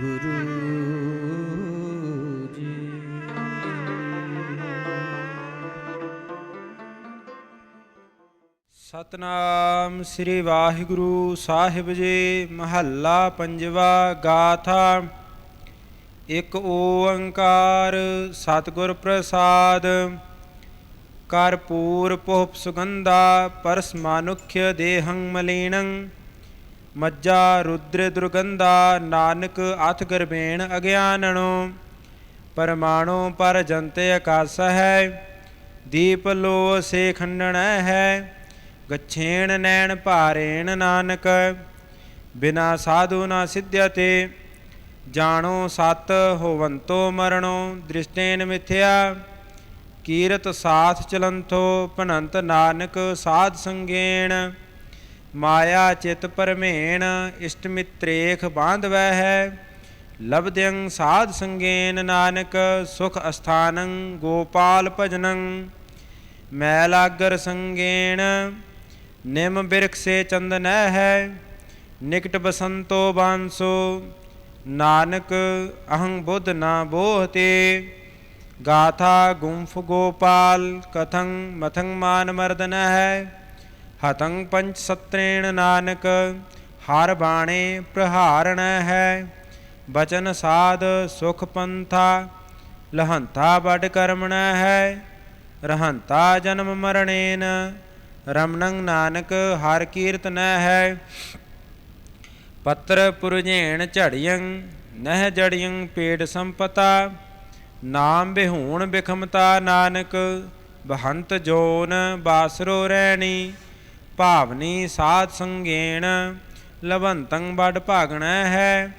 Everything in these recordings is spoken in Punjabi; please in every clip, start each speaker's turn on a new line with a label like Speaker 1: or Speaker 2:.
Speaker 1: ਗੁਰੂ ਸਤਨਾਮ ਸ੍ਰੀ ਵਾਹਿਗੁਰੂ ਸਾਹਿਬ ਜੀ ਮਹੱਲਾ ਪੰਜਵਾ ਗਾਥਾ। ਇੱਕ ਓੰਕਾਰ ਸਤਿਗੁਰ ਪ੍ਰਸਾਦ ਕਰਪੂਰ ਪੁਹਪ ਸੁਗੰਧਾ ਪਰਸ ਮਾਨੁਖਯ ਦੇਹੰ ਮਲੀਨੰ ਮੱਜਾ ਰੁਦਰ ਦੁਰਗੰਧਾ ਨਾਨਕ ਅਥ ਗਰਬੇਣ ਅਗਿਆਨਣੋ ਪਰਮਾਣੋ ਪਰ ਜੰਤੇ ਹੈ ਦੀਪ ਲੋ ਸੇ ਖੰਡਣ ਹੈ ਗਛੇਣ ਨੈਣ ਭਾਰੇਣ ਨਾਨਕ ਬਿਨਾ ਸਾਧੂ ਨਾ ਸਿਧਿਅਤੇ ਜਾਣੋ ਸਤ ਹੋਵੰਤੋ ਮਰਣੋ ਦ੍ਰਿਸ਼ਟੇਨ ਮਿਥਿਆ ਕੀਰਤ ਸਾਥ ਚਲੰਥੋ, ਭਨੰਤ ਨਾਨਕ ਸਾਧ ਸੰਗੇਣ, ਮਾਇਆ ਚਿਤ ਪਰਮੇਣ, ਇਸ਼ਟ ਮਿਤ੍ਰੇਖ ਬਾਂਧਵੈ ਹੈ। ਲਬਦਿਯੰ ਸਾਧ ਸੰਗੇਨ ਨਾਨਕ, ਸੁਖ ਅਸਥਾਨੰ ਗੋਪਾਲ ਭਜਨੰ। ਮੈਲਾਗਰ ਸੰਗੇਣ, ਨਿਮ ਬਿਰਖ ਸੇ ਚੰਦਨੈ ਹੈ। ਨਿਕਟ ਬਸੰਤੋ ਬਾਂਸੋ, ਨਾਨਕ ਅਹੰ ਬੁੱਧ ਨਾ ਬੋਹਤੇ ਗਾਥਾ ਗੁੰਫ ਗੋਪਾਲ ਕਥੰ ਮਥੰ ਮਾਨ ਮਰਦਨ ਹੈ। ਹਤੰ ਪੰਚ ਸਤ੍ਰੇਣ ਨਾਨਕ, ਹਰ ਬਾਣੇ ਪ੍ਰਹਾਰਣ ਹੈ। ਬਚਨ ਸਾਧ ਸੁਖ ਪੰਥਾ, ਲਹੰਤਾ ਬਡ ਕਰਮਣ ਹੈ। ਰਹੰਤਾ ਜਨਮ ਮਰਣੇਨ, ਰਮਣੰ ਨਾਨਕ ਹਰ ਕੀਰਤਨ ਹੈ। ਪੱਤਰ ਪੁਰਜੇਣ ਝੜੀਆਂ ਨਹਿ ਜੜੀਆਂ ਪੇੜ ਸੰਪਤਾ। ਨਾਮ ਬਿਹੂਣ ਬਿਖਮਤਾ ਨਾਨਕ, ਬਹੰਤ ਜੋਨ ਬਾਸਰੋ ਰਹਿਣੀ ਭਾਵਨੀ ਸਾਧ ਸੰਗੇਣ, ਲਵੰਤੰ ਬੜ ਭਾਗਣਾ ਹੈ।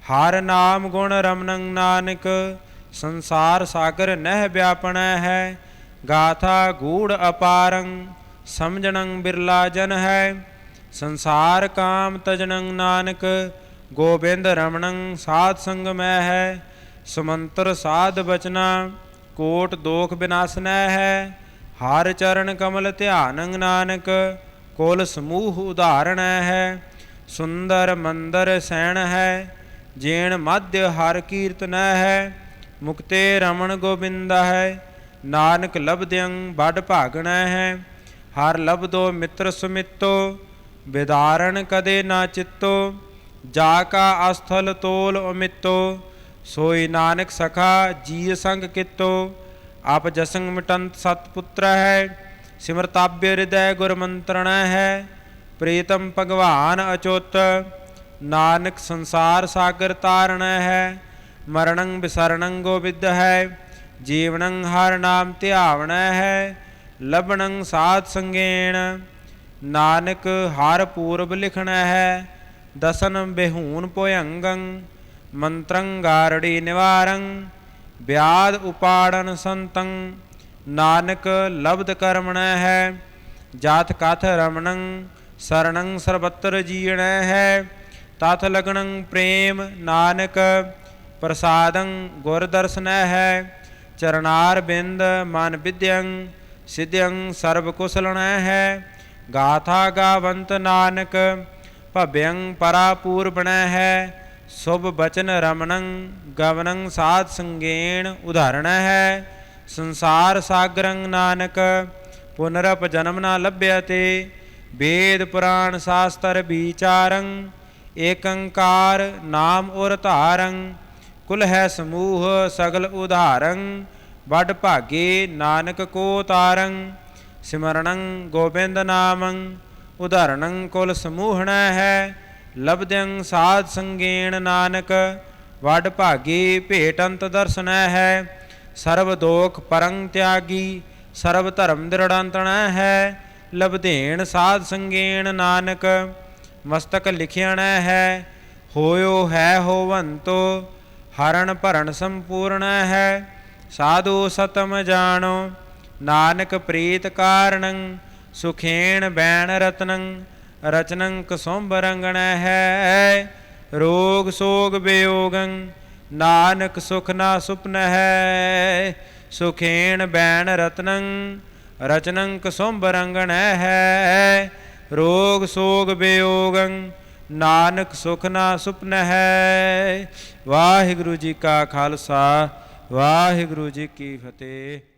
Speaker 1: ਹਰ ਨਾਮ ਗੁਣ ਰਮਨੰ ਨਾਨਕ, ਸੰਸਾਰ ਸਾਗਰ ਨਹਿ ਵਿਆਪਣਾ ਹੈ। ਗਾਥਾ ਗੂੜ ਅਪਾਰੰ, ਸਮਝਣੰ ਬਿਰਲਾ ਜਨ ਹੈ। ਸੰਸਾਰ ਕਾਮ ਤਜਣੰ ਨਾਨਕ, ਗੋਬਿੰਦ ਰਮਣੰ ਸਾਧ ਸੰਗ ਮੈਂ ਹੈ। ਸਮੰਤਰ ਸਾਧ ਬਚਨਾ, ਕੋਟ ਦੋਖ ਬਿਨਾਸਨੈ ਹੈ, ਹਰ ਚਰਨ ਕਮਲ ਧਿਆਨੰ ਨਾਨਕ, ਕੁਲ ਸਮੂਹ ਉਧਾਰਣੈ ਹੈ, ਸੁੰਦਰ ਮੰਦਰ ਸੈਣ ਹੈ, ਜੇਣ ਮੱਧ ਹਰ ਕੀਰਤਨ ਹੈ, ਮੁਕਤੇ ਰਮਣ ਗੋਬਿੰਦ ਹੈ, ਨਾਨਕ ਲਬਦਿਯੰ ਬੜ ਭਾਗਣੈ ਹੈ, ਹਰ ਲਬਦੋ ਮਿੱਤਰ ਸੁਮਿੱਤੋ, ਵਿਦਾਰਣ ਕਦੇ ਨਾ ਚਿੱਤੋ, ਜਾ ਕਾ ਅਸਥਲ ਤੋਲ ਅਮਿੱਤੋ ਸੋਈ ਨਾਨਕ ਸਖਾ ਜੀ ਸੰਗ ਕਿਤੋ, ਆਪ ਜਸੰਗ ਮਿਟੰਤ ਸਤ ਪੁੱਤਰ ਹੈ ਸਿਮਰਤਾਬਿ ਹਿਰਦੈ ਗੁਰ ਮੰਤਰਣ ਹੈ, ਪ੍ਰੀਤਮ ਭਗਵਾਨ ਅਚੋਤ, ਨਾਨਕ ਸੰਸਾਰ ਸਾਗਰ ਤਾਰਣ ਹੈ ਮਰਣੰ ਬਿਸਰਣੰ ਗੋਬਿੰਦ ਹੈ, ਜੀਵਨੰ ਹਰ ਨਾਮ ਧਿਆਵਣ ਹੈ ਲਬਣੰ ਸਾਧ ਸੰਗੇਣ, ਨਾਨਕ ਹਰ ਪੂਰਬ ਲਿਖਣਾ ਹੈ, ਦਸਨ ਬਿਹੂਨ ਭੋਯੰਗੰ ਮੰਤਰੰ ਗਾਰੜੀ ਨਿਵਾਰੰ, ਵਿਆਦ ਉਪਾੜਨ ਸੰਤੰ, ਨਾਨਕ ਲਬਦ ਕਰਮਣ ਹੈ, ਜਾਤ ਕਥ ਰਮਣੰ, ਸਰਣੰ ਸਰਬਤਰ ਜੀਣੈ ਹੈ ਤਥ ਲਗਣੰ ਪ੍ਰੇਮ ਨਾਨਕ, ਪ੍ਰਸਾਦੰ ਗੁਰ ਦਰਸ਼ਨੈ ਹੈ, ਚਰਨਾਰ ਬਿੰਦ ਮਨ ਵਿਦਿਅੰ ਸਿਧਿਅੰ ਸਰਬ ਕੁਸਲਣੈ ਹੈ, ਗਾਥਾ ਗਾਵੰਤ ਨਾਨਕ ਭਭਯੰ ਪਰਾਪੂਰਬਣੈ ਹੈ ਸੁਭ ਬਚਨ ਰਮਣੰ, ਗਵਨੰ ਸਾਧ ਸੰਗੇਣ ਉਦਾਹਰਣ ਹੈ। ਸੰਸਾਰ ਸਾਗਰੰ ਨਾਨਕ, ਪੁਨਰਪ ਜਨਮ ਨਾ ਲੱਭਿਆ ਵੇਦ ਪੁਰਾਣ ਸ਼ਾਸਤਰ ਵਿਚਾਰੰ, ਏਕੰਕਾਰ ਨਾਮ ਔਰ ਧਾਰੰ। ਕੁਲ ਹੈ ਸਮੂਹ ਸਗਲ ਉਧਾਰੰ, ਵਡ ਭਾਗੇ ਨਾਨਕ ਕੋ ਤਾਰੰ। ਸਿਮਰਣੰ ਗੋਬਿੰਦ ਨਾਮੰ ਉਦਾਹਰਣੰ ਕੁਲ ਸਮੂਹਣ ਹੈ। ਲਬਦਿੰ ਸਾਧ ਸੰਗੇਣ ਨਾਨਕ, ਵਡ ਭਾਗੀ ਭੇਟੰਤ ਦਰਸ਼ਨ ਹੈ। ਸਰਬ ਦੋਖ ਪਰੰ ਤਿਆਗੀ, ਸਰਬ ਧਰਮ ਦ੍ਰਿੜੰਤਣ ਹੈ। ਲਬਧੇਣ ਸਾਧ ਸੰਗੇਣ ਨਾਨਕ, ਮਸਤਕ ਲਿਖਿਆਣ ਹੈ। ਹੋਇਓ ਹੈ ਹੋਵੰਤੋ, ਹਰਣ ਭਰਨ ਸੰਪੂਰਣ ਹੈ। ਸਾਧੂ ਸਤਮ ਜਾਣੋ, ਨਾਨਕ ਪ੍ਰੀਤ ਕਾਰਣੰ, ਸੁਖੇਣ ਬੈਣ ਰਤਨੰ ਰਚਨੰ ਕਸੁੰਭ ਰੰਗਣ ਹੈ। ਰੋਗ ਸੋਗ ਬਿਯੋਗੰ ਨਾਨਕ ਸੁਖ ਨਾ ਸੁਪਨ ਹੈ। ਸੁਖੇਣ ਬੈਣ ਰਤਨੰ ਰਚਨੰ ਕਸੁੰਭ ਰੰਗਣ ਹੈ। ਰੋਗ ਸੋਗ ਬਿਯੋਗੰ ਨਾਨਕ ਸੁਖ ਨਾ ਸੁਪਨ ਹੈ। ਵਾਹਿਗੁਰੂ ਜੀ ਕਾ ਖਾਲਸਾ, ਵਾਹਿਗੁਰੂ ਜੀ ਕੀ ਫਤਿਹ।